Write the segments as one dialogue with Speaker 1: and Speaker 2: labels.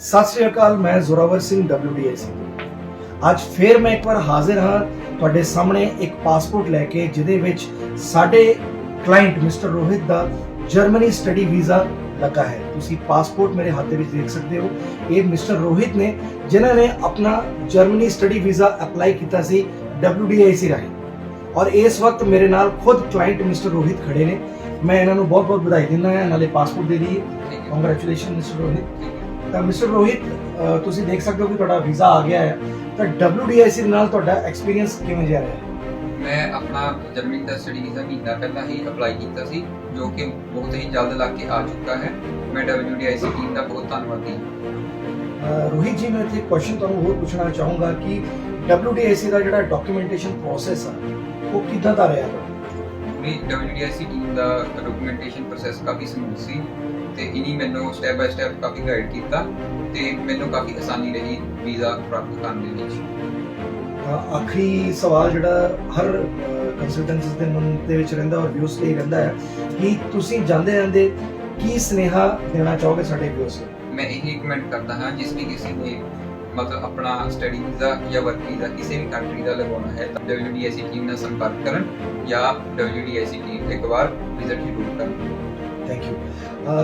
Speaker 1: ਸਤਿ ਸ੍ਰੀ ਅਕਾਲ, ਮੈਂ ਜ਼ੋਰਾਵਰ ਸਿੰਘ WDIC ਅੱਜ ਫੇਰ ਮੈਂ ਇੱਕ ਵਾਰ ਹਾਜ਼ਰ ਹਾਂ ਤੁਹਾਡੇ ਸਾਹਮਣੇ ਇੱਕ ਪਾਸਪੋਰਟ ਲੈ ਕੇ, ਜਿਹਦੇ ਵਿੱਚ ਸਾਡੇ ਕਲਾਇੰਟ ਮਿਸਟਰ ਰੋਹਿਤ ਦਾ ਜਰਮਨੀ ਸਟੱਡੀ ਵੀਜ਼ਾ ਲੱਗਾ ਹੈ। ਤੁਸੀਂ ਪਾਸਪੋਰਟ ਮੇਰੇ ਹੱਥ ਦੇ ਵਿੱਚ ਦੇਖ ਸਕਦੇ ਹੋ। ਇਹ ਮਿਸਟਰ ਰੋਹਿਤ ਨੇ, ਜਿਨ੍ਹਾਂ ਨੇ ਆਪਣਾ ਜਰਮਨੀ ਸਟੱਡੀ ਵੀਜ਼ਾ ਅਪਲਾਈ ਕੀਤਾ ਸੀ WDIC ਰਾਹੀਂ। ਔਰ ਇਸ ਵਕਤ ਮੇਰੇ ਨਾਲ ਖੁਦ ਕਲਾਇੰਟ ਮਿਸਟਰ ਰੋਹਿਤ ਖੜੇ ਨੇ। ਮੈਂ ਇਹਨਾਂ ਨੂੰ ਬਹੁਤ ਬਹੁਤ ਵਧਾਈ ਦਿੰਦਾ ਹਾਂ। ਨਾਲੇ ਪਾਸਪੋਰਟ ਦੇ ਲਈ ਕੰਗ੍ਰੈਚੁਲੇਸ਼ਨ ਮਿਸਟਰ ਰੋਹਿਤ। ਤਾਂ ਮਿਸਟਰ ਰੋਹਿਤ ਤੁਸੀਂ ਦੇਖ ਸਕਦੇ ਹੋ ਕਿ ਤੁਹਾਡਾ ਵੀਜ਼ਾ ਆ ਗਿਆ ਹੈ। ਤਾਂ WDIC ਦੇ ਨਾਲ ਤੁਹਾਡਾ ਐਕਸਪੀਰੀਅੰਸ ਕਿਵੇਂ ਜਿਹਾ ਰਿਹਾ?
Speaker 2: ਮੈਂ ਆਪਣਾ ਜਰਮਨੀ ਦਾ ਸਟੱਡੀ ਵੀਜ਼ਾ ਮਹੀਨਾ ਪਹਿਲਾਂ ਹੀ ਅਪਲਾਈ ਕੀਤਾ ਸੀ ਜੋ ਕਿ ਬਹੁਤ ਹੀ ਜਲਦ ਲੱਗ ਕੇ ਆ ਚੁੱਕਾ ਹੈ। ਮੈਂ WDIC ਟੀਮ ਦਾ ਬਹੁਤ ਧੰਨਵਾਦੀ ਹਾਂ।
Speaker 1: ਰੋਹਿਤ ਜੀ ਮੈਂ ਇੱਥੇ ਕੁਐਸਚਨ ਤੁਹਾਨੂੰ ਹੋਰ ਪੁੱਛਣਾ ਚਾਹੂੰਗਾ ਕਿ WDIC ਦਾ ਜਿਹੜਾ ਡਾਕੂਮੈਂਟੇਸ਼ਨ ਪ੍ਰੋਸੈਸ ਆ ਉਹ ਕਿੱਦਾਂ ਦਾ ਰਿਹਾ?
Speaker 2: ਪੂਰੀ WDIC ਟੀਮ ਦਾ ਡਾਕੂਮੈਂਟੇਸ਼ਨ ਪ੍ਰੋਸੈਸ ਕਾਫੀ ਸਮੂਥ ਸੀ ਤੇ ਇਨੀ ਮੈਨੂੰ ਸਟੈਪ ਬਾਈ ਸਟੈਪ ਕਾਫੀ ਗਾਈਡ ਕੀਤਾ ਤੇ ਮੈਨੂੰ ਕਾਫੀ ਆਸਾਨੀ ਰਹੀ ਵੀਜ਼ਾ ਪ੍ਰਾਪਤ ਕਰਨ ਦੇ ਵਿੱਚ।
Speaker 1: ਆਖਰੀ ਸਵਾਲ ਜਿਹੜਾ ਹਰ ਕੰਸਲਟੈਂਸੀਸ ਦੇ ਮਨ ਦੇ ਵਿੱਚ ਰਹਿੰਦਾ ਔਰ ਵਿਊਸ ਤੇ ਰਹਿੰਦਾ ਹੈ ਕਿ ਤੁਸੀਂ ਜਾਂਦੇ ਜਾਂਦੇ ਕੀ ਸਨੇਹਾ ਦੇਣਾ ਚਾਹੋਗੇ ਸਾਡੇ ਵਿਊਸ ਨੂੰ?
Speaker 2: ਮੈਂ ਇਹੀ ਕਮੈਂਟ ਕਰਦਾ ਹਾਂ ਜਿਸ ਵੀ ਕਿਸੇ ਨੇ ਮਤਲਬ ਆਪਣਾ ਸਟੱਡੀ ਵੀਜ਼ਾ ਜਾਂ ਵਰਕ ਵੀਜ਼ਾ ਕਿਸੇ ਵੀ ਕੰਟਰੀ ਦਾ ਲਗਾਉਣਾ ਹੈ ਤਾਂ WDIC ਟੀਮ ਨਾਲ ਸੰਪਰਕ ਕਰਨ ਜਾਂ WDIC ਟੀਮ ਇੱਕ ਵਾਰ ਵਿਜ਼ਿਟ ਜ਼ਰੂਰ ਕਰਨ।
Speaker 1: ਥੈਂਕ ਯੂ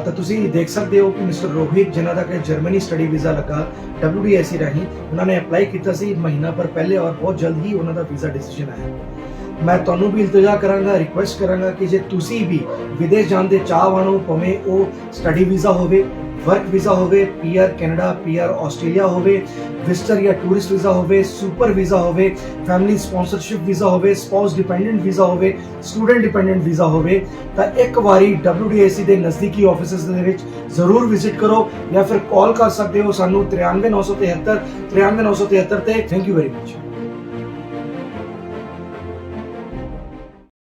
Speaker 1: ਤਾਂ ਤੁਸੀਂ ਦੇਖ ਸਕਦੇ ਹੋ ਕਿ ਮਿਸਟਰ ਰੋਹਿਤ, ਜਿਨ੍ਹਾਂ ਦਾ ਕਿ ਜਰਮਨੀ ਸਟੱਡੀ ਵੀਜ਼ਾ ਲੱਗਾ WDIC ਰਾਹੀਂ, ਉਹਨਾਂ ਨੇ ਅਪਲਾਈ ਕੀਤਾ ਸੀ ਮਹੀਨਾ ਪਰ ਪਹਿਲੇ ਔਰ ਬਹੁਤ ਜਲਦ ਹੀ ਉਹਨਾਂ ਦਾ ਵੀਜ਼ਾ ਡਿਸੀਜਨ ਆਇਆ। ਮੈਂ ਤੁਹਾਨੂੰ ਵੀ ਇਲਤਜਾ ਕਰਾਂਗਾ ਰਿਕੁਐਸਟ ਕਰਾਂਗਾ ਕਿ ਜੇ ਤੁਸੀਂ ਵੀ ਵਿਦੇਸ਼ ਜਾਣ ਦੇ ਚਾਹਵਾਨ ਹੋ, ਭਾਵੇਂ ਉਹ ਸਟੱਡੀ ਵੀਜ਼ਾ ਹੋਵੇ ਵਰਕ ਵੀਜ਼ਾ ਹੋਵੇ ਪੀਆਰ ਕੈਨੇਡਾ ਪੀਆਰ ਆਸਟ੍ਰੇਲੀਆ ਹੋਵੇ ਵਿਜ਼ਟਰ ਜਾਂ ਟੂਰਿਸਟ ਵੀਜ਼ਾ ਹੋਵੇ ਸੁਪਰ ਵੀਜ਼ਾ ਹੋਵੇ ਫੈਮਿਲੀ ਸਪਾਂਸਰਸ਼ਿਪ ਵੀਜ਼ਾ ਹੋਵੇ ਸਪਾਊਸ ਡਿਪੈਂਡੈਂਟ ਵੀਜ਼ਾ ਹੋਵੇ ਸਟੂਡੈਂਟ ਡਿਪੈਂਡੈਂਟ ਵੀਜ਼ਾ ਹੋਵੇ ਤਾਂ ਇੱਕ ਵਾਰੀ WDIC ਦੇ ਨਜ਼ਦੀਕੀ ਆਫਿਸਿਸ ਦੇ ਵਿੱਚ ਜ਼ਰੂਰ ਵਿਜ਼ਿਟ ਕਰੋ ਜਾਂ ਫਿਰ ਕਾਲ ਕਰ ਸਕਦੇ ਹੋ ਸਾਨੂੰ 93973 93973 ਤੇ ਥੈਂਕ ਯੂ ਵੈਰੀ ਮਚ